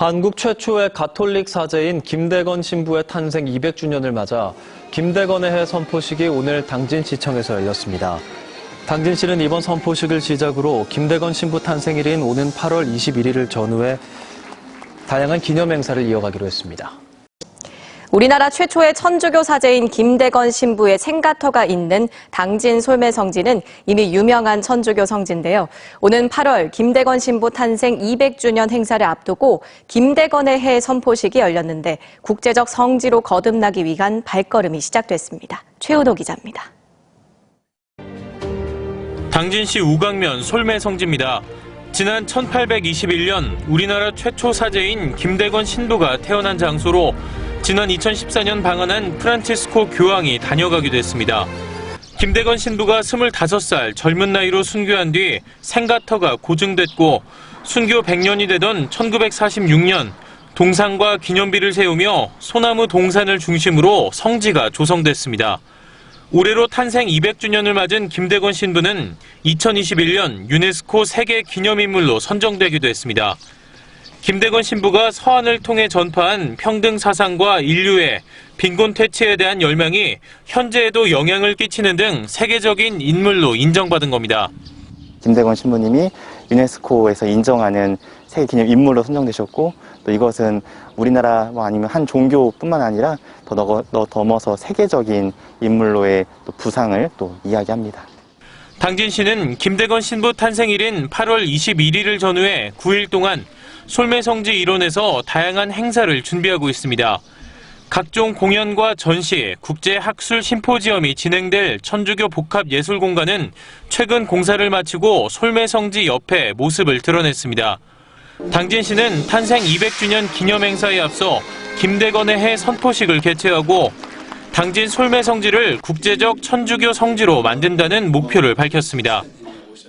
한국 최초의 가톨릭 사제인 김대건 신부의 탄생 200주년을 맞아 김대건의 해 선포식이 오늘 당진시청에서 열렸습니다. 당진시는 이번 선포식을 시작으로 김대건 신부 탄생일인 오는 8월 21일을 전후해 다양한 기념 행사를 이어가기로 했습니다. 우리나라 최초의 천주교 사제인 김대건 신부의 생가터가 있는 당진 솔매성지는 이미 유명한 천주교 성지인데요. 오는 8월 김대건 신부 탄생 200주년 행사를 앞두고 김대건의 해 선포식이 열렸는데 국제적 성지로 거듭나기 위한 발걸음이 시작됐습니다. 최우도 기자입니다. 당진시 우강면 솔매성지입니다. 지난 1821년 우리나라 최초 사제인 김대건 신부가 태어난 장소로 지난 2014년 방한한 프란치스코 교황이 다녀가기도 했습니다. 김대건 신부가 25살 젊은 나이로 순교한 뒤 생가터가 고증됐고 순교 100년이 되던 1946년 동상과 기념비를 세우며 소나무 동산을 중심으로 성지가 조성됐습니다. 올해로 탄생 200주년을 맞은 김대건 신부는 2021년 유네스코 세계 기념인물로 선정되기도 했습니다. 김대건 신부가 서한을 통해 전파한 평등 사상과 인류의 빈곤 퇴치에 대한 열망이 현재에도 영향을 끼치는 등 세계적인 인물로 인정받은 겁니다. 김대건 신부님이 유네스코에서 인정하는 세계 기념 인물로 선정되셨고 또 이것은 우리나라 뭐 아니면 한 종교뿐만 아니라 더, 넘어- 더 넘어서 세계적인 인물로의 또 부상을 또 이야기합니다. 당진시는 김대건 신부 탄생일인 8월 21일을 전후해 9일 동안 솔매성지 일원에서 다양한 행사를 준비하고 있습니다. 각종 공연과 전시, 국제 학술 심포지엄이 진행될 천주교 복합 예술 공간은 최근 공사를 마치고 솔매성지 옆에 모습을 드러냈습니다. 당진시는 탄생 200주년 기념 행사에 앞서 김대건의 해 선포식을 개최하고 당진 솔매성지를 국제적 천주교 성지로 만든다는 목표를 밝혔습니다.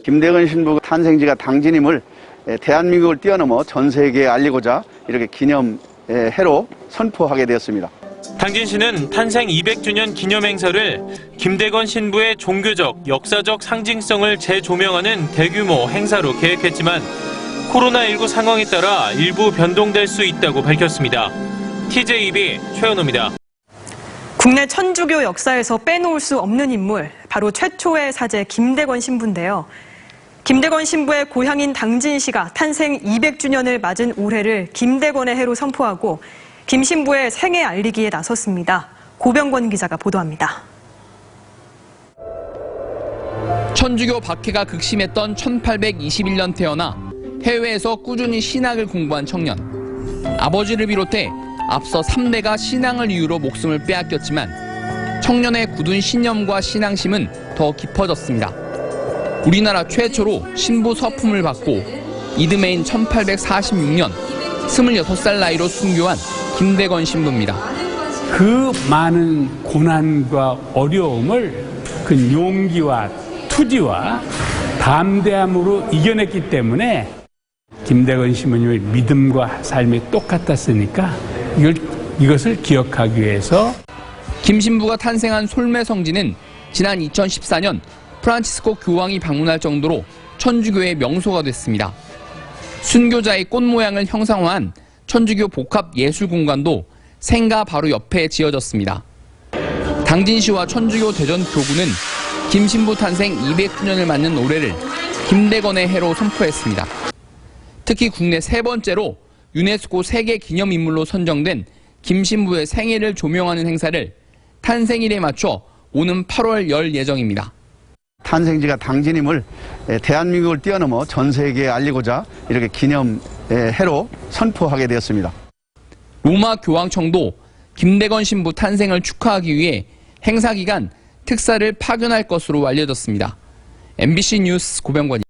김대건 신부 탄생지가 당진임을 에, 대한민국을 뛰어넘어 전 세계에 알리고자 이렇게 기념 에, 해로 선포하게 되었습니다. 당진 시는 탄생 200주년 기념 행사를 김대건 신부의 종교적, 역사적 상징성을 재조명하는 대규모 행사로 계획했지만 코로나19 상황에 따라 일부 변동될 수 있다고 밝혔습니다. TJB 최현우입니다. 국내 천주교 역사에서 빼놓을 수 없는 인물, 바로 최초의 사제 김대건 신부인데요. 김대건 신부의 고향인 당진 시가 탄생 200주년을 맞은 올해를 김대건의 해로 선포하고 김 신부의 생애 알리기에 나섰습니다. 고병권 기자가 보도합니다. 천주교 박해가 극심했던 1821년 태어나 해외에서 꾸준히 신학을 공부한 청년. 아버지를 비롯해 앞서 3대가 신앙을 이유로 목숨을 빼앗겼지만 청년의 굳은 신념과 신앙심은 더 깊어졌습니다. 우리나라 최초로 신부 서품을 받고 이듬해인 1846년 26살 나이로 순교한 김대건 신부입니다. 그 많은 고난과 어려움을 그 용기와 투지와 담대함으로 이겨냈기 때문에 김대건 신부님의 믿음과 삶이 똑같았으니까 이걸, 이것을 기억하기 위해서 김 신부가 탄생한 솔매 성지는 지난 2014년 프란치스코 교황이 방문할 정도로 천주교의 명소가 됐습니다. 순교자의 꽃 모양을 형상화한 천주교 복합 예술 공간도 생가 바로 옆에 지어졌습니다. 당진시와 천주교 대전 교구는 김 신부 탄생 200주년을 맞는 올해를 김대건의 해로 선포했습니다. 특히 국내 세 번째로 유네스코 세계 기념인물로 선정된 김 신부의 생애를 조명하는 행사를 탄생일에 맞춰 오는 8월 열 예정입니다. 탄생지가 당진임을 에, 대한민국을 뛰어넘어 전 세계에 알리고자 이렇게 기념 에, 해로 선포하게 되었습니다. 로마 교황청도 김대건 신부 탄생을 축하하기 위해 행사 기간 특사를 파견할 것으로 알려졌습니다. MBC 뉴스 고병권